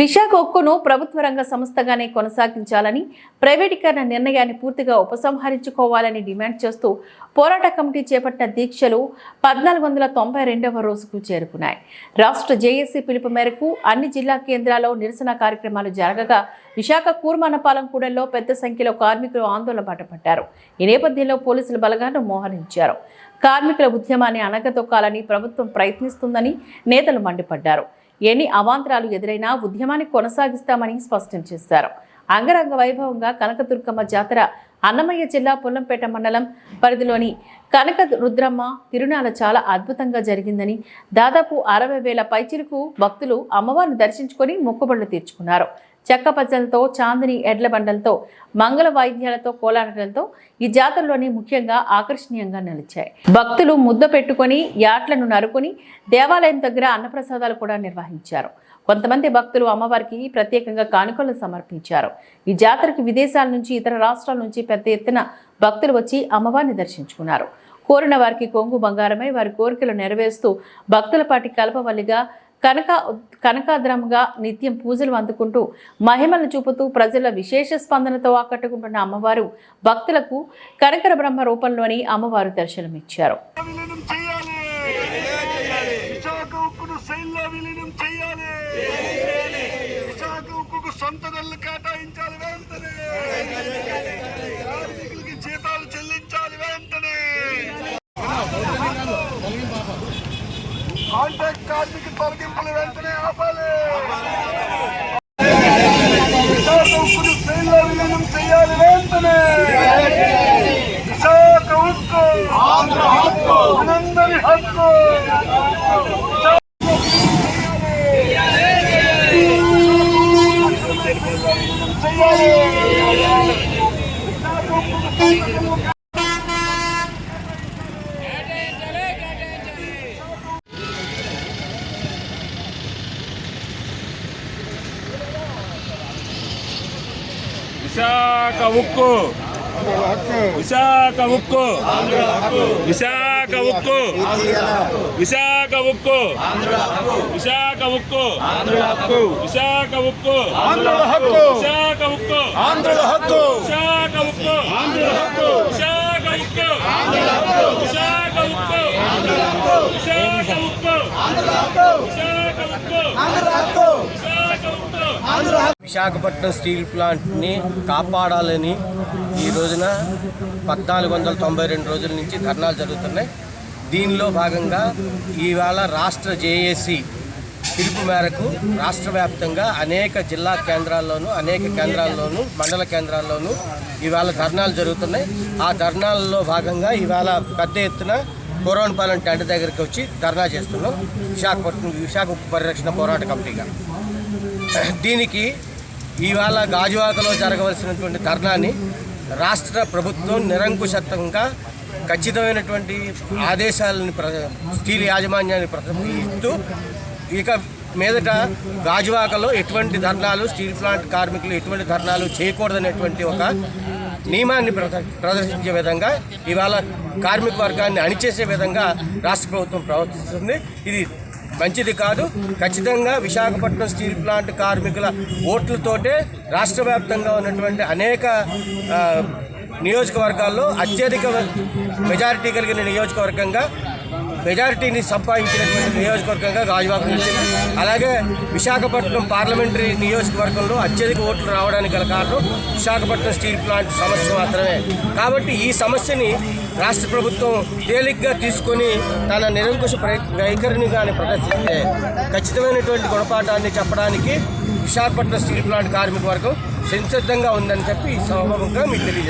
విశాఖ ఒక్కును ప్రభుత్వ రంగ సంస్థగానే కొనసాగించాలని ప్రైవేటీకరణ నిర్ణయాన్ని పూర్తిగా ఉపసంహరించుకోవాలని డిమాండ్ చేస్తూ పోరాట కమిటీ చేపట్టిన దీక్షలు పద్నాలుగు వందల తొంభై రెండవ రోజుకు చేరుకున్నాయి. రాష్ట్ర జేఏసీ పిలుపు మేరకు అన్ని జిల్లా కేంద్రాల్లో నిరసన కార్యక్రమాలు జరగగా విశాఖ కూర్మానపాలెంకూడెల్లో పెద్ద సంఖ్యలో కార్మికులు ఆందోళన బాటపడ్డారు. ఈ నేపథ్యంలో పోలీసులు బలగాను మోహరించారు. కార్మికుల ఉద్యమాన్ని అణగదొక్కాలని ప్రభుత్వం ప్రయత్నిస్తుందని నేతలు మండిపడ్డారు. ఎన్ని అవాంతరాలు ఎదురైనా ఉద్యమాన్ని కొనసాగిస్తామని స్పష్టం చేశారు. అంగరంగ వైభవంగా కనకదుర్గమ్మ జాతర అన్నమయ్య జిల్లా పొల్లంపేట మండలం పరిధిలోని కనక రుద్రమ్మ తిరునాల చాలా అద్భుతంగా జరిగిందని దాదాపు అరవై వేల పైచిలకు భక్తులు అమ్మవారిని దర్శించుకొని మొక్కుబడులు తీర్చుకున్నారు. చెక్క పచ్చలతో చాందిని ఎడ్ల బండలతో మంగళ వాయిద్యాలతో కోలాడటంతో ఈ జాతరలోని ముఖ్యంగా ఆకర్షణీయంగా నిలిచాయి. భక్తులు ముద్ద పెట్టుకొని యాట్లను నరుకుని దేవాలయం దగ్గర అన్నప్రసాదాలు కూడా నిర్వహించారు. కొంతమంది భక్తులు అమ్మవారికి ప్రత్యేకంగా కానుకలు సమర్పించారు. ఈ జాతరకి విదేశాల నుంచి ఇతర రాష్ట్రాల నుంచి పెద్ద ఎత్తున భక్తులు వచ్చి అమ్మవారిని దర్శించుకున్నారు. కోరిన వారికి కొంగు బంగారమై వారి కోరికలు నెరవేరుస్తూ భక్తుల పాటి కలపవల్లిగా కనక కనకాద్రముగా నిత్యం పూజలు అందుకుంటూ మహిమలు చూపుతూ ప్రజల విశేష స్పందనతో ఆకట్టుకుంటున్న అమ్మవారు భక్తులకు కనకర బ్రహ్మ రూపంలోని అమ్మవారు దర్శనమిచ్చారు. విలీనం కాంట్రాక్ట్ కార్మిక తొలగింపులు వెంటనే ఆపాలి విశాఖ ఉక్కును శైలిలో విలీనం చేయాలి వెంటనే విశాఖ ఉక్కు ఆంధ్ర హక్కు మనందరి హక్కు విశాఖ ఉక్కు విశాఖ ఉక్కు విశాఖ ఉక్కు విశాఖ ఉక్కు విశాఖ ఉక్కు విశాఖ ఉక్కు ఆంధ్రుల హక్కు విశాఖ ఉక్కు ఆంధ్రుల హక్కు విశాఖ ఉక్కు విశాఖ ఉక్కు విశాఖ ఉక్కు విశాఖ ఉక్కు విశాఖ ఉక్కు విశాఖ ఉక్కు విశాఖపట్నం స్టీల్ ప్లాంట్ని కాపాడాలని ఈ రోజున పద్నాలుగు వందల తొంభై రెండు రోజుల నుంచి ధర్నాలు జరుగుతున్నాయి. దీనిలో భాగంగా ఇవాళ రాష్ట్ర జేఏసీ పిలుపు మేరకు రాష్ట్ర వ్యాప్తంగా అనేక జిల్లా కేంద్రాల్లోనూ అనేక కేంద్రాల్లోనూ మండల కేంద్రాల్లోనూ ఇవాళ ధర్నాలు జరుగుతున్నాయి. ఆ ధర్నాలలో భాగంగా ఇవాళ పెద్ద ఎత్తున కోరవనపాలెం టెంట్ దగ్గరికి వచ్చి ధర్నా చేస్తున్నాం. విశాఖపట్నం విశాఖ ఉప్పు పరిరక్షణ పోరాట కమిటీగా. దీనికి ఇవాళ గాజువాకలో జరగవలసినటువంటి ధర్నాని రాష్ట్ర ప్రభుత్వం నిరంకుశత్వంగా ఖచ్చితమైనటువంటి ఆదేశాలను ప్ర స్టీల్ యాజమాన్యాన్ని ప్ర- ఇక మీదట గాజువాకలో ఎటువంటి ధర్నాలు స్టీల్ ప్లాంట్ కార్మికులు ఎటువంటి ధర్నాలు చేయకూడదనేటువంటి ఒక నియమాన్ని ప్రద- ప్రదర్శించే విధంగా ఇవాళ కార్మిక వర్గాన్ని అణిచేసే విధంగా రాష్ట్ర ప్రభుత్వం ప్రవర్తిస్తుంది. ఇది మంచిది కాదు. ఖచ్చితంగా విశాఖపట్నం స్టీల్ ప్లాంట్ కార్మికుల ఓట్లతోటే రాష్ట్ర వ్యాప్తంగా ఉన్నటువంటి అనేక నియోజకవర్గాల్లో అత్యధిక మెజారిటీ కలిగిన నియోజకవర్గంగా మెజారిటీని సంపాదించినటువంటి నియోజకవర్గంగా గాజువాక నిలిచింది అలాగే విశాఖపట్నం పార్లమెంటరీ నియోజకవర్గంలో అత్యధిక ఓట్లు రావడానికి గల కారణం విశాఖపట్నం స్టీల్ ప్లాంట్ సమస్య మాత్రమే. కాబట్టి ఈ సమస్యని రాష్ట్ర ప్రభుత్వం తేలిగ్గా తీసుకొని తన నిరంకుశ వైఖరిని కానీ ప్రదర్శిస్తే ఖచ్చితమైనటువంటి గుణపాఠాన్ని చెప్పడానికి విశాఖపట్నం స్టీల్ ప్లాంట్ కార్మిక వర్గం సంసిద్ధంగా ఉందని చెప్పి ఈ సభముఖంగా మీకు తెలియజేస్తారు